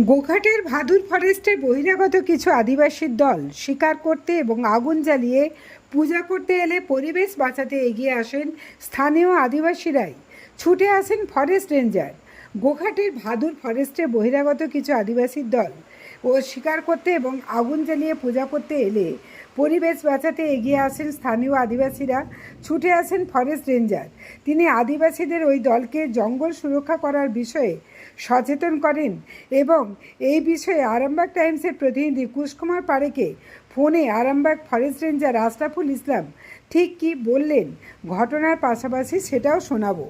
গোঘাটের ভাদুর ফরেস্টের বহিরাগত কিছু আদিবাসীর দল শিকার করতে এবং আগুন জ্বালিয়ে পূজা করতে এলে পরিবেশ বাঁচাতে এগিয়ে আসেন স্থানীয় আদিবাসীরাই। ছুটে আসেন ফরেস্ট রেঞ্জার। গোঘাটের ভাদুর ফরেস্টে বহিরাগত কিছু আদিবাসীর দল ও শিকার করতে এবং আগুন জ্বালিয়ে পূজা করতে এলে পরিবেশ বাঁচাতে এগিয়ে আসেন স্থানীয় আদিবাসীরা। ছুটে আসেন ফরেস্ট রেঞ্জার। তিনি আদিবাসীদের ওই দলকে জঙ্গল সুরক্ষা করার বিষয়ে সচেতন করেন এবং এই বিষয়ে আরামবাগ টাইমসের প্রতিনিধি কুশকুমার পারেকে ফোনে আরামবাগ ফরেস্ট রেঞ্জার আশরাফুল ইসলাম ঠিক কি বললেন ঘটনার পাশাপাশি সেটাও শোনাবো।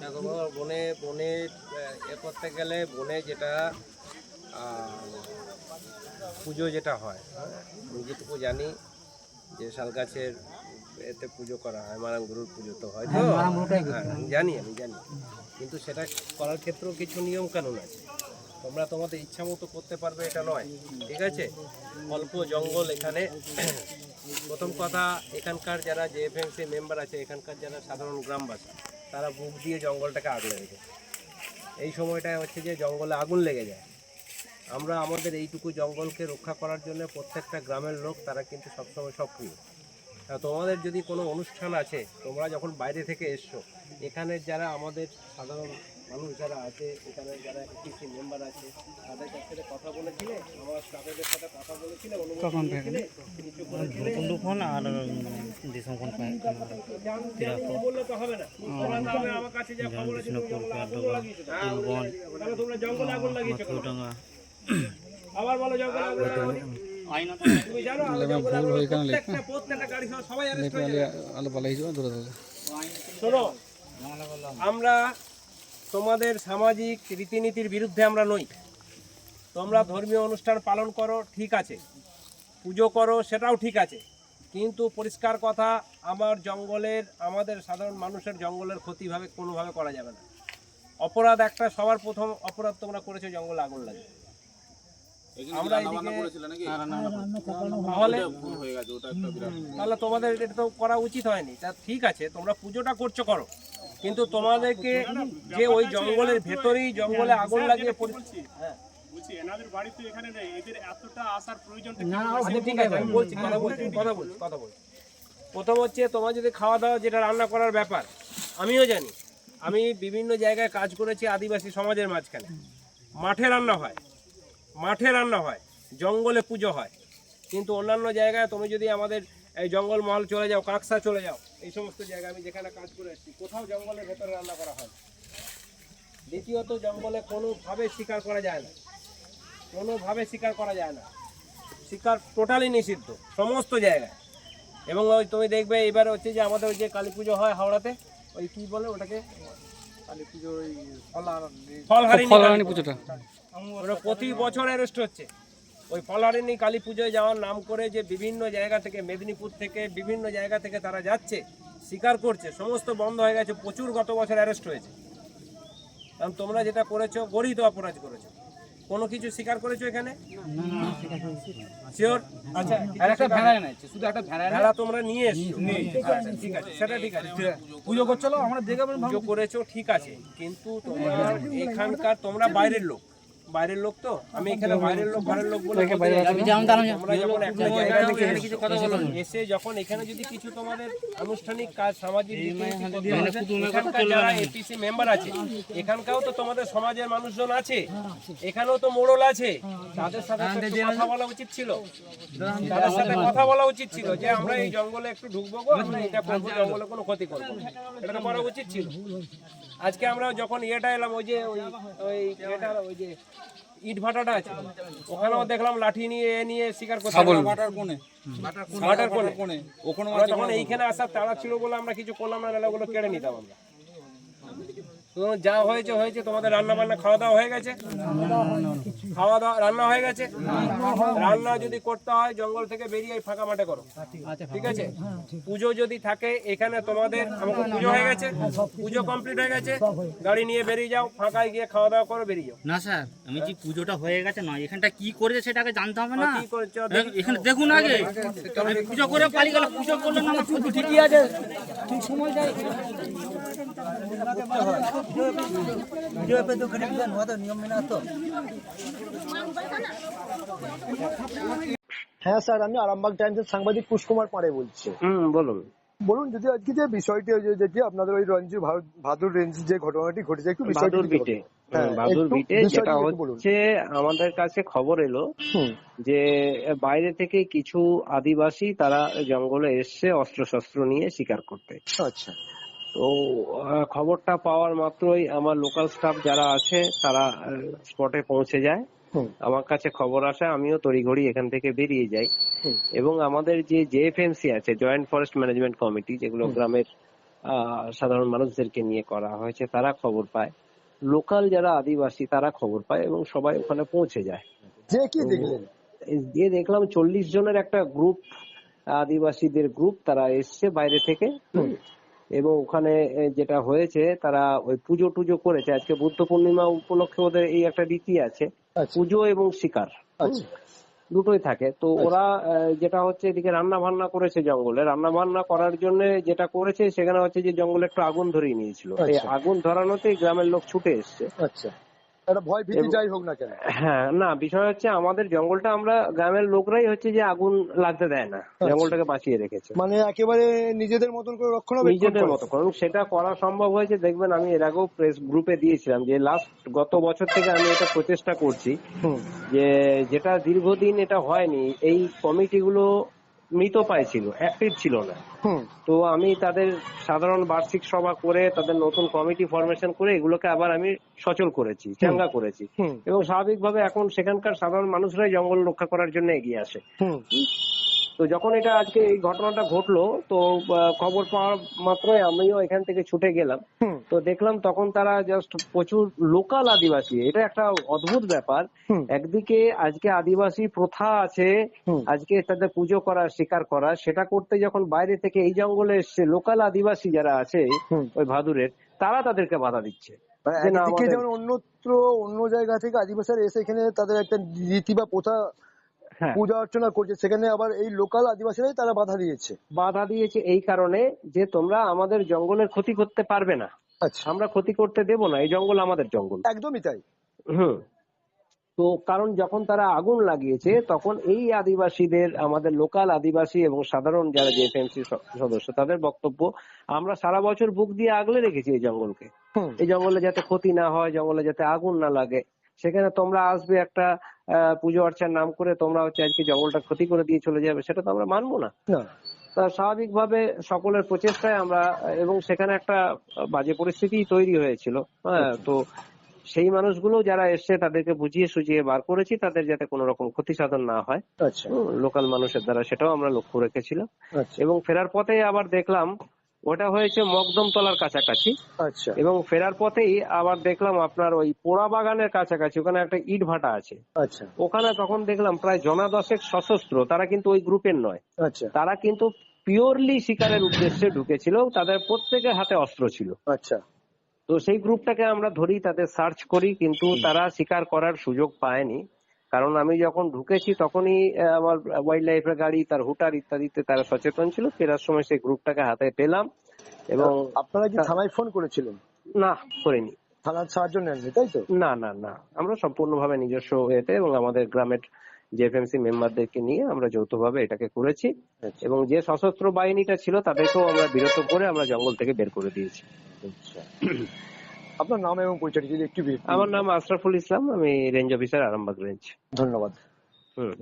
দেখো বাবা বনে বনে এ করতে গেলে বনে যেটা পুজো যেটা হয় হ্যাঁ, আমি যেটুকু জানি যে শাল গাছের এতে পুজো করা হয় মারাং গরুর পুজো তো হয়। তো হ্যাঁ, জানি আমি জানি। কিন্তু সেটা করার ক্ষেত্রেও কিছু নিয়ম কানুন আছে। তোমরা তোমাদের ইচ্ছা মতো করতে পারবে এটা নয় ঠিক আছে? অল্প জঙ্গল এখানে। প্রথম কথা এখানকার যারা যে এফএমসি মেম্বার আছে এখানকার যারা সাধারণ গ্রামবাসী তারা বুক দিয়ে জঙ্গলটাকে আগলে রেখে এই সময়টায় হচ্ছে যে জঙ্গলে আগুন লেগে যায়। আমরা আমাদের এইটুকু জঙ্গলকে রক্ষা করার জন্য প্রত্যেকটা গ্রামের লোক তারা কিন্তু সবসময় সক্রিয়। তোমাদের যদি কোনো অনুষ্ঠান আছে তোমরা যখন বাইরে থেকে এসছো এখানের যারা আমাদের সাধারণ মানুষ যারা আছে এখানে যারা এপিসি মেম্বার আছে তাদের কাছ থেকে কথা বলেছিলে? আমার তাদের সাথে কথা বলেছিলে অনুমতি ফোন আর দিশম ফোন বললে তো হবে না। আমার কাছে যা খবর আছে। তাহলে তোমরা জঙ্গলে আগুন লাগিয়েছো আবার বলো জঙ্গলে আগুন আমরা তোমাদের সামাজিক রীতিনীতির বিরুদ্ধে আমরা নই তোমরা ধর্মীয় অনুষ্ঠান পালন করো ঠিক আছে পুজো করো সেটাও ঠিক আছে কিন্তু পরিষ্কার কথা আমার জঙ্গলের আমাদের সাধারণ মানুষের জঙ্গলের ক্ষতিভাবে কোনোভাবে করা যাবে না অপরাধ একটা সবার প্রথম অপরাধ তোমরা করেছ জঙ্গলে আগুন লাগে আমরা তাহলে তাহলে তোমাদের এটা তো করা উচিত হয়নি। তা ঠিক আছে তোমরা পুজোটা করছ করো। কিন্তু তোমাদেরকে যে ওই জঙ্গলের ভেতরেই জঙ্গলে আগুন লাগিয়ে পরি- হ্যাঁ। এনাদের বাড়ি তো এখানে নেই এদের এতটা আসার প্রয়োজন আচ্ছা ঠিক আছে আমি বলছি কথা বলছি। কথা বলছি কথা বলছি। প্রথম হচ্ছে তোমার যদি খাওয়া দাওয়া যেটা রান্না করার ব্যাপার আমিও জানি। আমি বিভিন্ন জায়গায় কাজ করেছি আদিবাসী সমাজের মাঝখানে। মাঠে রান্না হয়। মাঠে রান্না হয় জঙ্গলে পুজো হয়। কিন্তু অন্যান্য জায়গায় তুমি যদি আমাদের এই জঙ্গল মহল চলে যাও কাকসা চলে যাও এই সমস্ত জায়গায় আমি যেখানে কাজ করে এসেছি কোথাও জঙ্গলের ভেতরে রান্না করা হয় দ্বিতীয়ত জঙ্গলে কোনোভাবে শিকার করা যায় না। কোনোভাবে শিকার করা যায় না। শিকার টোটালি নিষিদ্ধ সমস্ত জায়গায়। এবং ওই তুমি দেখবে এবার হচ্ছে যে আমাদের ওই যে কালী পুজো হয় হাওড়াতে ওই কি বলে ওটাকে? কালী পুজো ওই ফলহারিণী পুজোটা। ওটা প্রতি বছর অ্যারেস্ট হচ্ছে। ওই ফলহারিণী কালী পুজোয় যাওয়ার নাম করে যে বিভিন্ন জায়গা থেকে মেদিনীপুর থেকে বিভিন্ন জায়গা থেকে তারা যাচ্ছে স্বীকার করছে সমস্ত বন্ধ হয়ে গেছে প্রচুর গত বছর অ্যারেস্ট হয়েছে। কারণ তোমরা যেটা করেছ গরিত অপরাধ করেছ। কোনো কিছু স্বীকার করেছ এখানে? শিওর আচ্ছা আর একটা ভেড়া এনেছে শুধু একটা ভেড়া ভেড়া তোমরা নিয়ে এসছো। আচ্ছা, ঠিক আছে সেটা ঠিক আছে। পুজো করছ আমরা দেখে পুজো করেছ ঠিক আছে কিন্তু তোমরা এখানকার তোমরা বাইরের লোক। বাইরের লোক তো? আমি এখানে বাইরের লোক বাইরের লোক বলে এসে যখন এখানে যদি কিছু তোমাদের আনুষ্ঠানিক কাজ সামাজিক হয়, যারা এপিসি মেম্বার আছে এখানকাও তো তোমাদের সমাজের মানুষজন আছে। এখানেও তো মোড়ল আছে। তাদের সাথে কথা বলা উচিত ছিল। তাদের সাথে কথা বলা উচিত ছিল যে আমরা এই জঙ্গলে একটু ঢুকবো গো আমরা এটা করব জঙ্গলে কোনো ক্ষতি করব। এটা করা উচিত ছিল। আজকে আমরা যখন ইয়েটা এলাম ওই যে ওই ওই ইয়েটা ওই যে ইট ভাটাটা আছে ওখানেও দেখলাম লাঠি নিয়ে এ নিয়ে শিকার করছে। ভাটার কোণে। ভাটার কোণে। ওখানে তখন এইখানে আসার তাড়া ছিল বলে আমরা কিছু করলাম না নাহলে ওগুলো কেড়ে নিতাম আমরা। যা হয়েছে হয়েছে। তোমাদের রান্না বান্না খাওয়া দাওয়া হয়ে গেছে? খাওয়া দাওয়া রান্না হয়ে গেছে? রান্না যদি করতে হয় জঙ্গল থেকে বেরিয়ে ফাঁকা মাঠে করো। ঠিক আছে? পুজো যদি থাকে এখানে তোমাদের আমাকে পুজো হয়ে গেছে। পুজো কমপ্লিট হয়ে গেছে। গাড়ি নিয়ে বেরিয়ে যাও ফাঁকায় গিয়ে খাওয়া দাওয়া করো বেরিয়ে যাও। না স্যার আমি যে পুজোটা হয়ে গেছে না এখানটা কি করেছে সেটাকে জানতে হবে না? কি করছ? এখানে দেখুন। আগে। পুজো করে পালিয়ে গেল পুজো করলে হ্যাঁ স্যার আমি আরামবাগ টাইমসের সাংবাদিক পুষ্কুমার পাড়ে বলছি। হুম বলুন। বলুন যদি আজকে যে বিষয়টি হয়েছে আপনাদের ওই রঞ্জু ভাদ- ভাদুর রেঞ্জ যে ঘটনাটি ঘটেছে একটু বিষয়টি বিটে। হ্যাঁ, বাদুর বিটে যেটা হচ্ছে আমাদের কাছে খবর এলো যে বাইরে থেকে কিছু আদিবাসী তারা জঙ্গলে এসছে অস্ত্র শস্ত্র নিয়ে শিকার করতে। আচ্ছা। তো খবরটা পাওয়ার মাত্রই আমার লোকাল স্টাফ যারা আছে তারা স্পটে পৌঁছে যায়। আমার কাছে খবর আসে আমিও তড়িঘড়ি এখান থেকে বেরিয়ে যাই। এবং আমাদের যে জেএফএমসি আছে জয়েন্ট ফরেস্ট ম্যানেজমেন্ট কমিটি যেগুলো গ্রামের সাধারণ মানুষদেরকে নিয়ে করা হয়েছে তারা খবর পায়। লোকাল যারা আদিবাসী তারা খবর পায় এবং সবাই ওখানে পৌঁছে যায়। যে কি দেখলেন? দেখলাম চল্লিশ জনের একটা গ্রুপ আদিবাসীদের গ্রুপ তারা এসছে বাইরে থেকে। এবং ওখানে যেটা হয়েছে তারা ওই পুজো টুজো করেছে। আজকে বুদ্ধ পূর্ণিমা উপলক্ষে ওদের এই একটা রীতি আছে আচ্ছা। পুজো এবং শিকার। আচ্ছা। দুটোই থাকে। তো ওরা আহ, যেটা হচ্ছে এদিকে রান্না বান্না করেছে জঙ্গলে। রান্না বান্না করার জন্য যেটা করেছে সেখানে হচ্ছে যে জঙ্গলে একটু আগুন ধরিয়ে নিয়েছিল। এই আচ্ছা। আগুন ধরানোতেই গ্রামের লোক ছুটে এসছে। আচ্ছা। একটা ভয় ভীতি যাই হোক না কেন। হ্যাঁ না বিষয় হচ্ছে আমাদের জঙ্গলটা আমরা গ্রামের লোকরাই হচ্ছে যে আগুন লাগতে দেয় না জঙ্গলটাকে বাঁচিয়ে রেখেছে। মানে একেবারে নিজেদের মতন করে রক্ষণাবেক্ষণ নিজেদের মতো কারণ সেটা করা সম্ভব হয়েছে দেখবেন আমি এর আগেও প্রেস গ্রুপে দিয়েছিলাম যে লাস্ট গত বছর থেকে আমি এটা প্রচেষ্টা করছি যে যেটা দীর্ঘদিন এটা হয়নি এই কমিটিগুলো মৃত পায় ছিল অ্যাক্টিভ ছিল না। তো আমি তাদের সাধারণ বার্ষিক সভা করে তাদের নতুন কমিটি ফরমেশন করে এগুলোকে আবার আমি সচল করেছি চাঙ্গা করেছি। এবং স্বাভাবিকভাবে এখন সেখানকার সাধারণ মানুষরাই জঙ্গল রক্ষা করার জন্য এগিয়ে আসে। তো যখন এটা আজকে এই ঘটনাটা ঘটলো তো খবর পাওয়ার মাত্রই আমিও এখান থেকে ছুটে গেলাম। তো দেখলাম তখন তারা জাস্ট প্রচুর লোকাল আদিবাসী। এটা একটা অদ্ভুত ব্যাপার। একদিকে আজকে আদিবাসী প্রথা আছে আজকে তাদের পুজো করা শিকার করা। সেটা করতে যখন বাইরে থেকে এই জঙ্গলে এসছে লোকাল আদিবাসী যারা আছে ওই ভাদুরের তারা তাদেরকে বাধা দিচ্ছে। মানে যেমন অন্যত্র অন্য জায়গা থেকে আদিবাসীরা এসে এখানে তাদের একটা রীতি বা প্রথা পূজা অর্চনা করছে। সেখানে আবার এই লোকাল আদিবাসীরাই তারা বাধা দিয়েছে। বাধা দিয়েছে এই কারণে যে তোমরা আমাদের জঙ্গলের ক্ষতি করতে পারবে না। আচ্ছা। আমরা ক্ষতি করতে দেব না। এই জঙ্গল আমাদের জঙ্গল। একদমই তাই। হুম। তো কারণ যখন তারা আগুন লাগিয়েছে তখন এই আদিবাসীদের আমাদের লোকাল আদিবাসী এবং সাধারণ যারা জেএফএমসি সদস্য তাদের বক্তব্য আমরা সারা বছর বুক দিয়ে আগলে রেখেছি এই জঙ্গলকে। হুম, এই জঙ্গলে যাতে ক্ষতি না হয় জঙ্গলে যাতে আগুন না লাগে। সেখানে তোমরা আসবে একটা পুজো অর্চার নাম করে তোমরা হচ্ছে আজকে জঙ্গলটা ক্ষতি করে দিয়ে চলে যাবে সেটা তো আমরা মানবো না। তা স্বাভাবিকভাবে সকলের প্রচেষ্টায় আমরা এবং সেখানে একটা বাজে পরিস্থিতি তৈরি হয়েছিল হ্যাঁ তো সেই মানুষগুলো যারা এসছে তাদেরকে বুঝিয়ে সুঝিয়ে বার করেছি তাদের যাতে কোনো রকম ক্ষতি সাধন না হয়। আচ্ছা। লোকাল মানুষের দ্বারা সেটাও আমরা লক্ষ্য রেখেছিলাম। আচ্ছা। এবং ফেরার পথে আবার দেখলাম ওটা হয়েছে মকদম তলার কাছাকাছি। আচ্ছা। এবং ফেরার পথেই আবার দেখলাম আপনার ওই পোড়া বাগানের কাছাকাছি ওখানে একটা ইট ভাটা আছে। আচ্ছা। ওখানে তখন দেখলাম প্রায় জনা দশেক সশস্ত্র তারা কিন্তু ওই গ্রুপের নয়। আচ্ছা। তারা কিন্তু পিওরলি শিকারের উদ্দেশ্যে ঢুকেছিল তাদের প্রত্যেকের হাতে অস্ত্র ছিল। আচ্ছা। তো সেই গ্রুপটাকে আমরা ধরি তাদের সার্চ করি কিন্তু তারা শিকার করার সুযোগ পায়নি। কারণ আমি যখন ঢুকেছি তখনই আমার ওয়াইল্ড লাইফের গাড়ি তার হুটার ইত্যাদিতে তারা সচেতন ছিল। ফেরার সময় সেই গ্রুপটাকে হাতে পেলাম এবং আপনারা কি থানায় ফোন করেছিলেন? না করিনি। থানার সাহায্য নেননি তাই তো? না না না। আমরা সম্পূর্ণভাবে নিজস্ব এতে এবং আমাদের গ্রামের জেএফএমসি মেম্বারদেরকে নিয়ে আমরা যৌথভাবে এটাকে করেছি আচ্ছা। এবং যে সশস্ত্র বাহিনীটা ছিল তাদেরকেও আমরা বিরত করে আমরা জঙ্গল থেকে বের করে দিয়েছি। আচ্ছা। আপনার নাম এবং পরিচয় যদি একটু আমার নাম আশরাফুল ইসলাম আমি রেঞ্জ অফিসার আরামবাগ রেঞ্জ ধন্যবাদ। হুম।